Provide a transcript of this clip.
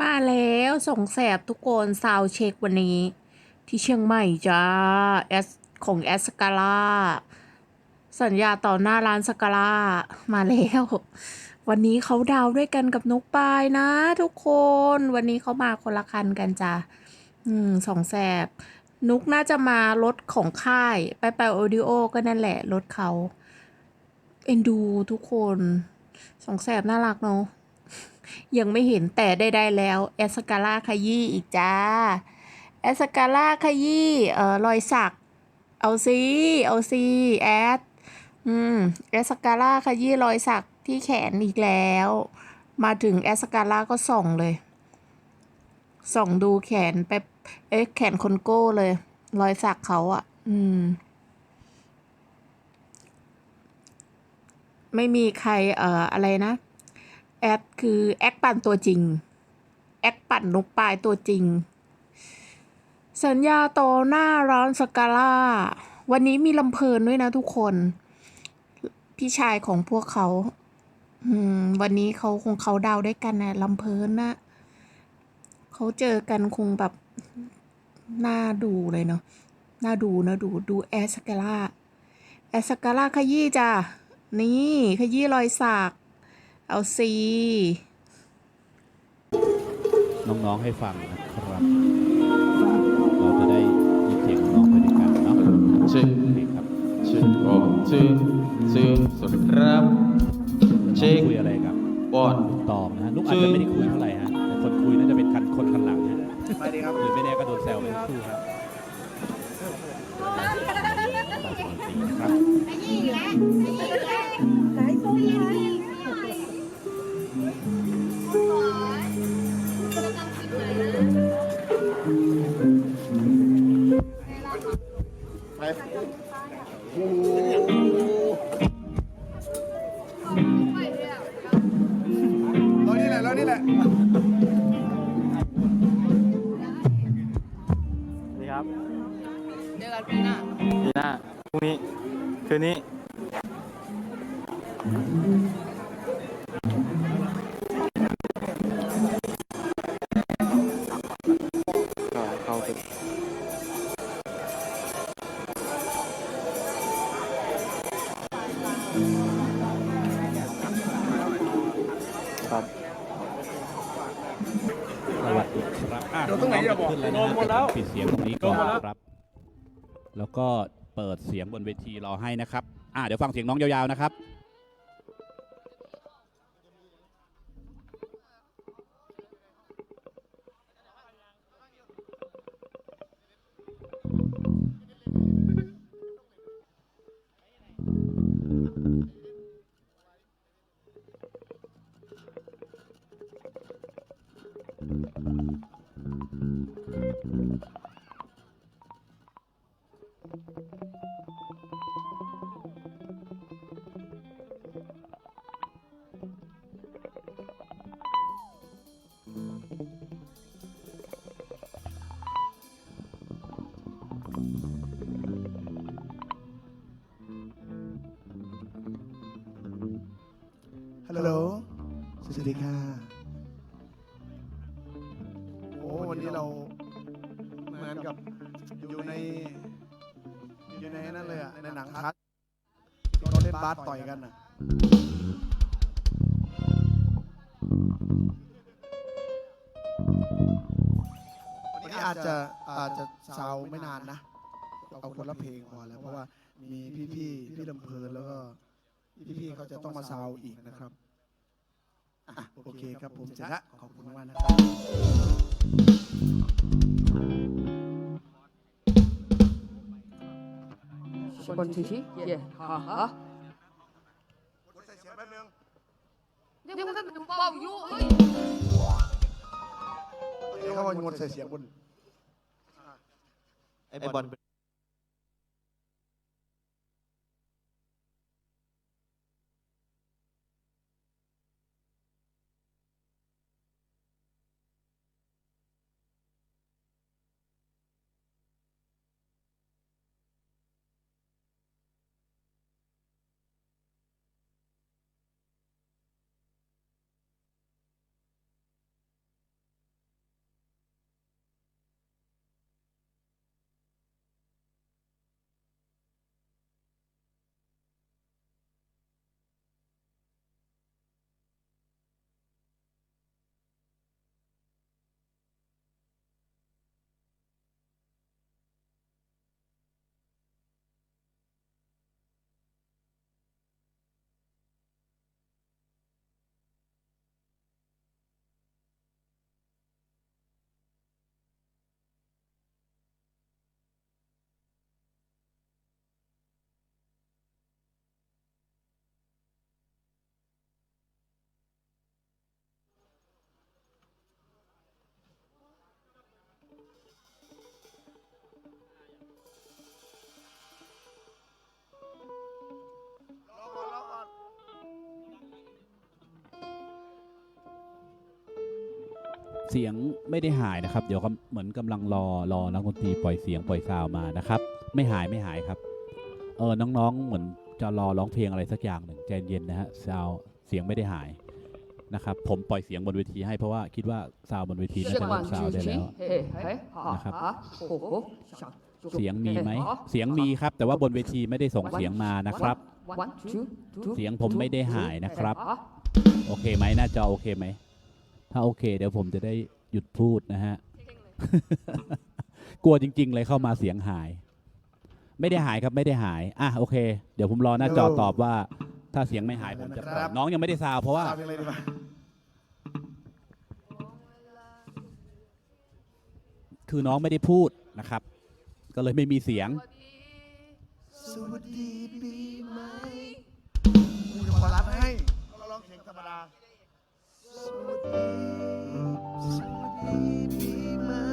มาแล้วส่งแสบทุกคนซาวเช็ควันนี้ ที่เชียงใหม่จ้าแอสของแอสสกาล่าสัญญาต่อหน้าร้านสกาล่ามาแล้ว วันนี้เขาดาวด้วยกันกับนุกปายนะทุกคน วันนี้เขามาคนละคันกันจ้ะอืมสองแสบ นุกน่าจะมารถของค่าย ไปไปโอดิโอก็นั่นแหละรถเขา เอ็นดูทุกคนสองแสบน่ารักเนาะ ยังไม่เห็นแต่ได้ได้แล้วแอสกาล่าขยี้อีกจ้าแอสกาล่าขยี้เอ่อรอยสัก เอาซีเอาซีแอดอืมแอสกาล่าขยี้รอยสักที่แขนอีกแล้ว มาถึงแอสกาล่าก็ส่องเลย ส่องดูแขนไปเอ๊ะแขนคนโก้เลย รอยสักเขาอะ่ะ อืม ไม่มีใครเอ่ออะไรนะ แอดคือแอคปั่นตัวจริง แอคปั่นนกปลายตัวจริง สัญญาต่อหน้าร้านสกาล่า วันนี้มีลำเพลินด้วยนะทุกคน พี่ชายของพวกเขา วันนี้เขาคงเขาดาวด้วยกันนะลำเพลินนะเขาเจอกันคงแบบน่าดูเลยเนาะน่าดูนะดูดูแอสกาล่าแอสกาล่าขยี้จ้ะนี่ขยี้รอยสัก เอาซีน้อง ๆ ให้ฟังนะครับ เราจะได้ยินเสียงน้องไปด้วยกันเนาะชื่อโอเคครับชื่อโอ้ชื่อชื่อสวัสดีครับเช็คคุยอะไรกับบอลตอมนะฮะนุกอาจจะไม่ได้คุยเท่าไหร่ฮะแต่คนคุยน่าจะเป็นคันคนคันหลังฮะไปดีครับหรือไม่แน่ก็โดนแซวไปทั้งคู่ครับ เรานี่แหละเรานี่แหละ นี่ครับเจอกันปีหน้าปีหน้าพรุ่งนี้คืนนี้ก็เข้าไป ครับอะเราต้องไหนอย่าบอกขึ้นแล้วนะฮะหมดแล้ว ปิดเสียงตรงนี้ก่อนหมดแล้วครับ แล้วก็เปิดเสียงบนเวทีรอให้นะครับ อะเดี๋ยวฟังเสียงน้องยาวๆนะครับ ฮัลโหล สวัสดีค่ะ อันนี้เราเหมือนกับอยู่ในอยู่ในนั่นเลยอะในหนังคัสที่เขาเล่นบาสต่อยกันอะวันนี้อาจจะอาจจะเซาไม่นานนะเอาคนละเพลงพอแล้วเพราะว่ามีพี่พี่พี่ลำเพลินแล้วก็พี่ๆเขาจะต้องมาเซาอีกนะครับอะโอเคครับผมเสร็จละขอบคุณมากนะครับ One, two, three. Yeah. Ha ha. ใส่เสียงแป๊บนึง Nhưng mà thân đừng bầu vô ơi. เขาว่างดใส่เสียงบนไอ้บอล เสียงไม่ได้หายนะครับ เดี๋ยวเหมือนกำลังรอรอนักดนตรีปล่อยเสียงปล่อยซาวมานะครับ ไม่หายไม่หายครับ เออน้องๆเหมือนจะรอร้องเพลงอะไรสักอย่างหนึ่งใจเย็นนะฮะซาวเสียงไม่ได้หายนะครับผมปล่อยเสียงบนเวทีให้เพราะว่าคิดว่าซาวบนเวทีน่าจะลงซาวได้แล้วนะครับเสียงมีไหมเสียงมีครับ แต่ว่าบนเวทีไม่ได้ส่งเสียงมานะครับ เสียงผมไม่ได้หายนะครับ โอเคไหมน้าจอโอเคไหม ถ้าโอเค เดี๋ยวผมจะได้หยุดพูดนะฮะ กลัวจริง ๆ เลยเข้ามาเสียงหาย ไม่ได้หายครับไม่ได้หาย อะโอเค เดี๋ยวผมรอหน้าจอตอบว่า ถ้าเสียงไม่หายผมจะปล่อยน้องยังไม่ได้ซาวเพราะว่าซาวเพลงอะไรดีวะคือน้องไม่ได้พูดนะครับ ก็เลยไม่มีเสียง สวัสดีปีใหม่กูจะขอรับให้ก็ร้องเพลงธรรมดา Sa madilim, sa madilim